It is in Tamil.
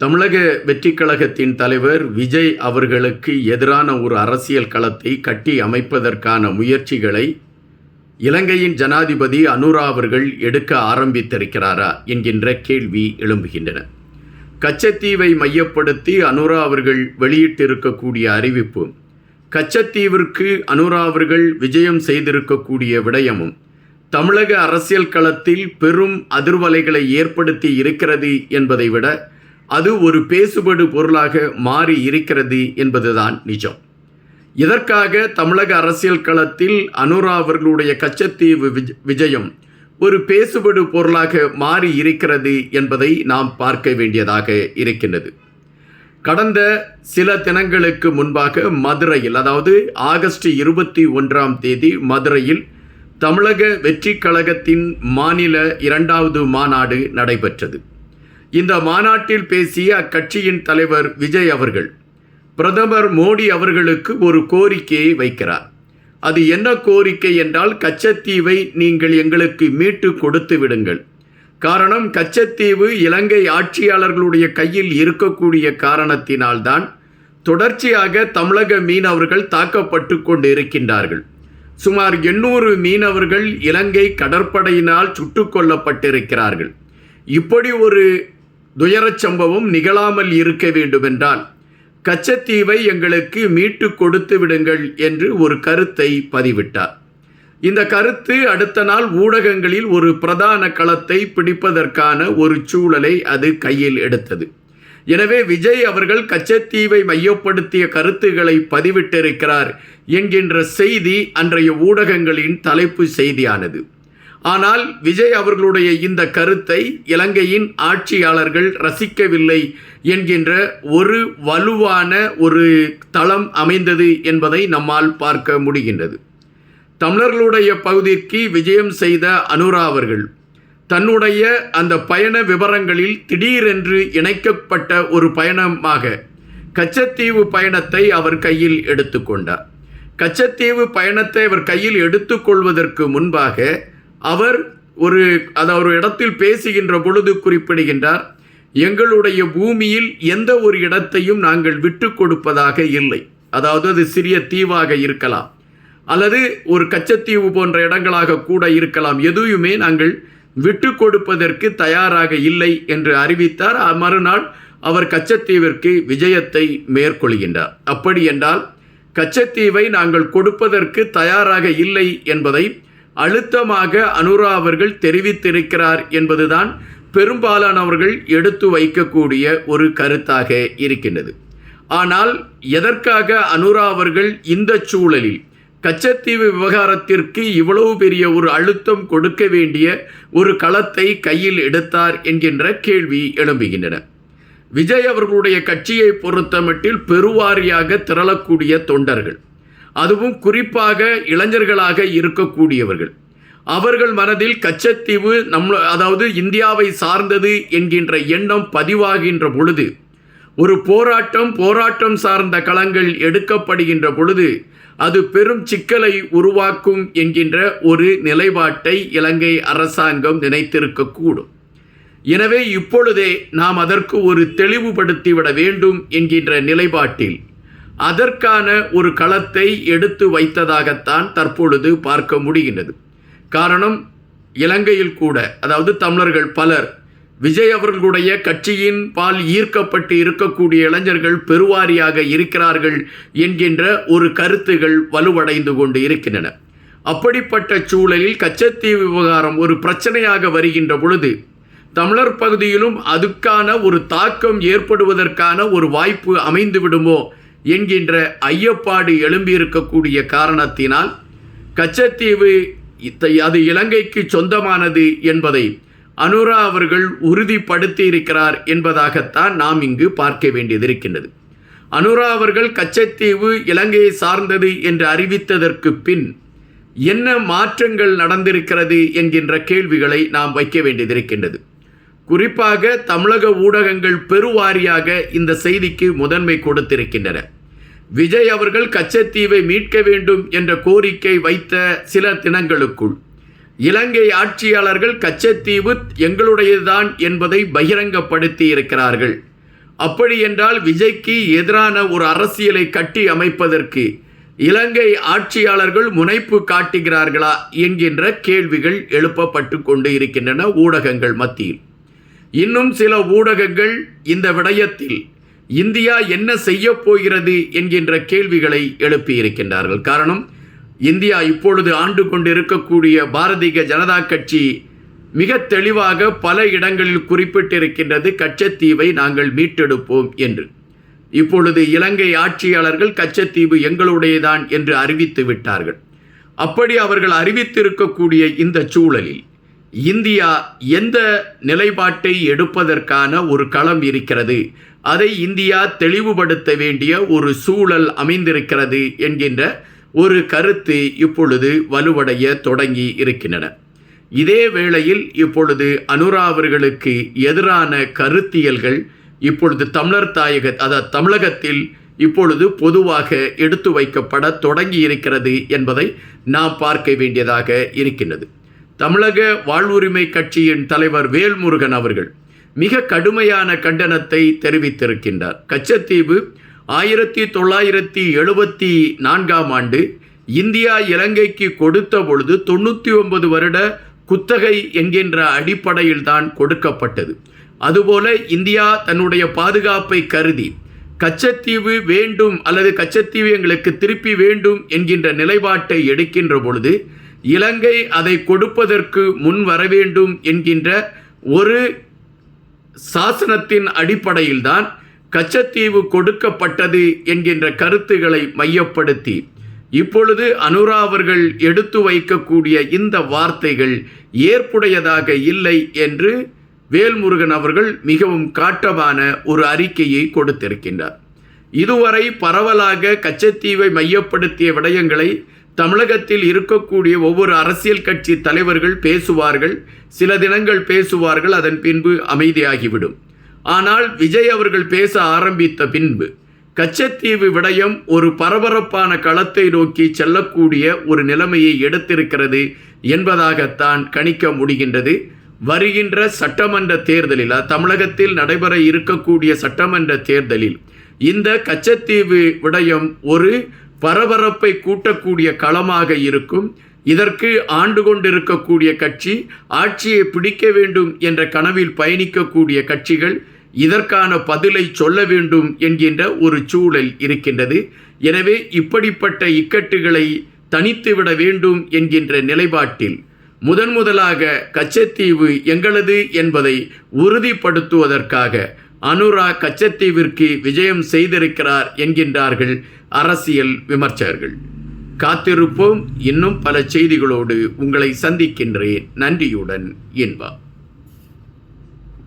தமிழக வெற்றி கழகத்தின் தலைவர் விஜய் அவர்களுக்கு எதிரான ஒரு அரசியல் களத்தை கட்டி அமைப்பதற்கான முயற்சிகளை இலங்கையின் ஜனாதிபதி அனுரா அவர்கள் எடுக்க ஆரம்பித்திருக்கிறாரா என்கின்ற கேள்வி எழும்புகின்றன. கச்சத்தீவை மையப்படுத்தி அனுரா அவர்கள் வெளியிட்டிருக்கக்கூடிய அறிவிப்பு கச்சத்தீவிற்கு அனுரா அவர்கள் விஜயம் செய்திருக்கக்கூடிய விடயமும் தமிழக அரசியல் களத்தில் பெரும் அதிர்வலைகளை ஏற்படுத்தி இருக்கிறது என்பதை விட அது ஒரு பேசுபடு பொருளாக மாறி இருக்கிறது என்பதுதான் நிஜம். இதற்காக தமிழக அரசியல் களத்தில் அனுரா அவர்களுடைய கச்சத்தீவு விஜ விஜயம் ஒரு பேசுபடு பொருளாக மாறி இருக்கிறது என்பதை நாம் பார்க்க வேண்டியதாக இருக்கின்றது. கடந்த சில தினங்களுக்கு முன்பாக மதுரையில் அதாவது ஆகஸ்ட் இருபத்தி ஒன்றாம் தேதி மதுரையில் தமிழக வெற்றி கழகத்தின் மாநில இரண்டாவது மாநாடு நடைபெற்றது. இந்த மாநாட்டில் பேசிய அக்கட்சியின் தலைவர் விஜய் அவர்கள் பிரதமர் மோடி அவர்களுக்கு ஒரு கோரிக்கையை வைக்கிறார். அது என்ன கோரிக்கை என்றால் கச்சத்தீவை நீங்கள் எங்களுக்கு மீட்டு கொடுத்து விடுங்கள். காரணம் கச்சத்தீவு இலங்கை ஆட்சியாளர்களுடைய கையில் இருக்கக்கூடிய காரணத்தினால்தான் தொடர்ச்சியாக தமிழக மீனவர்கள் தாக்கப்பட்டு கொண்டு இருக்கின்றார்கள் சுமார் எண்ணூறு மீனவர்கள் இலங்கை கடற்படையினால் சுட்டுக் கொல்லப்பட்டிருக்கிறார்கள். இப்படி ஒரு துயரச் சம்பவம் நிகழாமல் இருக்க வேண்டுமென்றால் கச்சத்தீவை எங்களுக்கு மீட்டு கொடுத்து விடுங்கள் என்று ஒரு கருத்தை பதிவிட்டார். இந்த கருத்து அடுத்த நாள் ஊடகங்களில் ஒரு பிரதான களத்தை பிடிப்பதற்கான ஒரு சூழலை அது கையில் எடுத்தது. எனவே விஜய் அவர்கள் கச்சத்தீவை மையப்படுத்திய கருத்துக்களை பதிவிட்டிருக்கிறார் என்கின்ற செய்தி அன்றைய ஊடகங்களின் தலைப்பு செய்தியானது. ஆனால் விஜய் அவர்களுடைய இந்த கருத்தை இலங்கையின் ஆட்சியாளர்கள் ரசிக்கவில்லை என்கின்ற ஒரு வலுவான ஒரு தளம் அமைந்தது என்பதை நம்மால் பார்க்க முடிகின்றது. தமிழர்களுடைய பகுதிக்கு விஜயம் செய்த அனுரா அவர்கள் தன்னுடைய அந்த பயண விவரங்களில் திடீரென்று இணைக்கப்பட்ட ஒரு பயணமாக கச்சத்தீவு பயணத்தை அவர் கையில் எடுத்துக்கொண்டார். கச்சத்தீவு பயணத்தை அவர் கையில் எடுத்துக்கொள்வதற்கு முன்பாக அவர் ஒரு அதை ஒரு இடத்தில் பேசுகின்ற பொழுது குறிப்பிடுகின்றார் எங்களுடைய பூமியில் எந்த ஒரு இடத்தையும் நாங்கள் விட்டு கொடுப்பதாக இல்லை. அதாவது அது சிறிய தீவாக இருக்கலாம் அல்லது ஒரு கச்சத்தீவு போன்ற இடங்களாக கூட இருக்கலாம். எதுவுமே நாங்கள் விட்டு கொடுப்பதற்கு தயாராக இல்லை என்று அறிவித்தார். மறுநாள் அவர் கச்சத்தீவிற்கு விஜயத்தை மேற்கொள்கின்றார். அப்படி என்றால் கச்சத்தீவை நாங்கள் கொடுப்பதற்கு தயாராக இல்லை என்பதை அழுத்தமாக அனுரா அவர்கள் தெரிவித்திருக்கிறார் என்பதுதான் பெரும்பாலானவர்கள் எடுத்து வைக்கக்கூடிய ஒரு கருத்தாக இருக்கின்றது. ஆனால் எதற்காக அனுரா அவர்கள் இந்த சூழலில் கச்சத்தீவு விவகாரத்திற்கு இவ்வளவு பெரிய ஒரு அழுத்தம் கொடுக்க வேண்டிய ஒரு களத்தை கையில் எடுத்தார் என்கின்ற கேள்வி எழும்புகின்றன. விஜய் அவர்களுடைய கட்சியை பொறுத்தமட்டில் பெருவாரியாக திரளக்கூடிய தொண்டர்கள். அதுவும் குறிப்பாக இளைஞர்களாக இருக்கக்கூடியவர்கள். அவர்கள் மனதில் கச்சத்தீவு நம் அதாவது இந்தியாவை சார்ந்தது என்கின்ற எண்ணம் பதிவாகின்ற பொழுது ஒரு போராட்டம் போராட்டம் சார்ந்த களங்கள் எடுக்கப்படுகின்ற பொழுது அது பெரும் சிக்கலை உருவாக்கும் என்கின்ற ஒரு நிலைப்பாட்டை இலங்கை அரசாங்கம் நினைத்திருக்கக்கூடும். எனவே இப்பொழுதே நாம் அதற்கு ஒரு தெளிவுபடுத்திவிட வேண்டும் என்கின்ற நிலைப்பாட்டில் அதற்கான ஒரு களத்தை எடுத்து வைத்ததாகத்தான் தற்பொழுது பார்க்க முடிகின்றது. காரணம் இலங்கையில் கூட அதாவது தமிழர்கள் பலர் விஜய் அவர்களுடைய கட்சியின் பால் ஈர்க்கப்பட்டு இருக்கக்கூடிய இளைஞர்கள் பெருவாரியாக இருக்கிறார்கள் என்கின்ற ஒரு கருத்துகள் வலுவடைந்து கொண்டு இருக்கின்றன. அப்படிப்பட்ட சூழலில் கச்சத்தீவு விவகாரம் ஒரு பிரச்சனையாக வருகின்ற பொழுது தமிழர் பகுதியிலும் அதுக்கான ஒரு தாக்கம் ஏற்படுவதற்கான ஒரு வாய்ப்பு அமைந்து விடுமோ என்கின்ற ஐயப்பாடு எழும்பியிருக்கக்கூடிய காரணத்தினால் கச்சத்தீவு அது இலங்கைக்கு சொந்தமானது என்பதை அனுரா அவர்கள் உறுதிப்படுத்தி இருக்கிறார் என்பதாகத்தான் நாம் இங்கு பார்க்க வேண்டியது இருக்கின்றது. அனுரா அவர்கள் கச்சத்தீவு இலங்கையை சார்ந்தது என்று அறிவித்ததற்கு பின் என்ன மாற்றங்கள் நடந்திருக்கிறது என்கின்ற கேள்விகளை நாம் வைக்க வேண்டியதிருக்கின்றது குறிப்பாக தமிழக ஊடகங்கள் பெருவாரியாக இந்த செய்திக்கு முதன்மை கொடுத்திருக்கின்றன. விஜய் அவர்கள் கச்சத்தீவை மீட்க வேண்டும் என்ற கோரிக்கை வைத்த சில தினங்களுக்குள் இலங்கை ஆட்சியாளர்கள் கச்சத்தீவு எங்களுடையதுதான் என்பதை பகிரங்கப்படுத்தி இருக்கிறார்கள். அப்படி என்றால் விஜய்க்கு எதிரான ஒரு அரசியலை கட்டி அமைப்பதற்கு இலங்கை ஆட்சியாளர்கள் முனைப்பு காட்டுகிறார்களா என்கின்ற கேள்விகள் எழுப்பப்பட்டு கொண்டு இருக்கின்றன ஊடகங்கள் மத்தியில். இன்னும் சில ஊடகங்கள் இந்த விடயத்தில் இந்தியா என்ன செய்ய போகிறது என்கின்ற கேள்விகளை எழுப்பியிருக்கின்றார்கள். காரணம் இந்தியா இப்பொழுது ஆண்டு கொண்டிருக்கக்கூடிய பாரதிய ஜனதா கட்சி மிக தெளிவாக பல இடங்களில் குறிப்பிட்டிருக்கின்றது கச்சத்தீவை நாங்கள் மீட்டெடுப்போம் என்று. இப்பொழுது இலங்கை ஆட்சியாளர்கள் கச்சத்தீவு எங்களுடையதான் என்று அறிவித்து விட்டார்கள். அப்படி அவர்கள் அறிவித்திருக்கக்கூடிய இந்த சூழலில் இந்தியா எந்த நிலைப்பாட்டை எடுப்பதற்கான ஒரு களம் இருக்கிறது? அதை இந்தியா தெளிவுபடுத்த வேண்டிய ஒரு சூழல் அமைந்திருக்கிறது என்கின்ற ஒரு கருத்து இப்பொழுது வலுவடைய தொடங்கி இருக்கின்றன. இதே வேளையில் இப்பொழுது அனுரா அவர்களுக்கு எதிரான கருத்தியல்கள் இப்பொழுது தமிழர் தாயக அதாவது தமிழகத்தில் இப்பொழுது பொதுவாக எடுத்து வைக்கப்பட தொடங்கி இருக்கிறது என்பதை நாம் பார்க்க வேண்டியதாக இருக்கின்றது. தமிழக வாழ்வுரிமை கட்சியின் தலைவர் வேல்முருகன் அவர்கள் மிக கடுமையான கண்டனத்தை தெரிவித்திருக்கின்றார். கச்சத்தீவு ஆயிரத்தி தொள்ளாயிரத்தி எழுபத்தி நான்காம் ஆண்டு இந்தியா இலங்கைக்கு கொடுத்த பொழுது தொண்ணூற்றி ஒன்பது வருட குத்தகை என்கின்ற அடிப்படையில் தான் கொடுக்கப்பட்டது. அதுபோல இந்தியா தன்னுடைய பாதுகாப்பை கருதி கச்சத்தீவு வேண்டும் அல்லது கச்சத்தீவு எங்களுக்கு திருப்பி வேண்டும் என்கின்ற நிலைப்பாட்டை எடுக்கின்ற பொழுது இலங்கை அதை கொடுப்பதற்கு முன் வர வேண்டும் என்கின்ற ஒரு சாசனத்தின் அடிப்படையில்தான் கச்சத்தீவு கொடுக்கப்பட்டது என்கின்ற கருத்துக்களை மையப்படுத்தி இப்பொழுது அனுரா அவர்கள் எடுத்து வைக்கக்கூடிய இந்த வார்த்தைகள் ஏற்புடையதாக இல்லை என்று வேல்முருகன் அவர்கள் மிகவும் காட்டமான ஒரு அறிக்கையை கொடுத்திருக்கின்றார். இதுவரை பரவலாக கச்சத்தீவை மையப்படுத்திய விடயங்களை தமிழகத்தில் இருக்கக்கூடிய ஒவ்வொரு அரசியல் கட்சி தலைவர்கள் பேசுவார்கள் சில தினங்கள் பேசுவார்கள் அதன் பின்பு அமைதியாகிவிடும். ஆனால் விஜய் அவர்கள் பேச ஆரம்பித்த பின்பு கச்சத்தீவு விடயம் ஒரு பரபரப்பான களத்தை நோக்கி செல்லக்கூடிய ஒரு நிலைமையை எடுத்திருக்கிறது என்பதாகத்தான் கணிக்க முடிகின்றது. வருகின்ற சட்டமன்ற தேர்தலில் தமிழகத்தில் நடைபெற இருக்கக்கூடிய சட்டமன்ற தேர்தலில் இந்த கச்சத்தீவு விடயம் ஒரு பரபரப்பை கூட்டக்கூடிய களமாக இருக்கும். இதற்கு ஆண்டு கொண்டிருக்கக்கூடிய கட்சி ஆட்சியை பிடிக்க வேண்டும் என்ற கனவில் பயணிக்கக்கூடிய கட்சிகள் இதற்கான பதிலை சொல்ல வேண்டும் என்கின்ற ஒரு சூழல் இருக்கின்றது. எனவே இப்படிப்பட்ட இக்கட்டுகளை தனித்துவிட வேண்டும் என்கின்ற நிலைப்பாட்டில் முதன் முதலாக கச்சத்தீவு எங்களது என்பதை உறுதிப்படுத்துவதற்காக அனுரா கச்சத்தீவிற்கு விஜயம் செய்திருக்கிறார் என்கின்றார்கள் அரசியல் விமர்சகர்கள். காத்திருப்போம். இன்னும் பல செய்திகளோடு உங்களை சந்திக்கின்றேன். நன்றியுடன் இன்பா.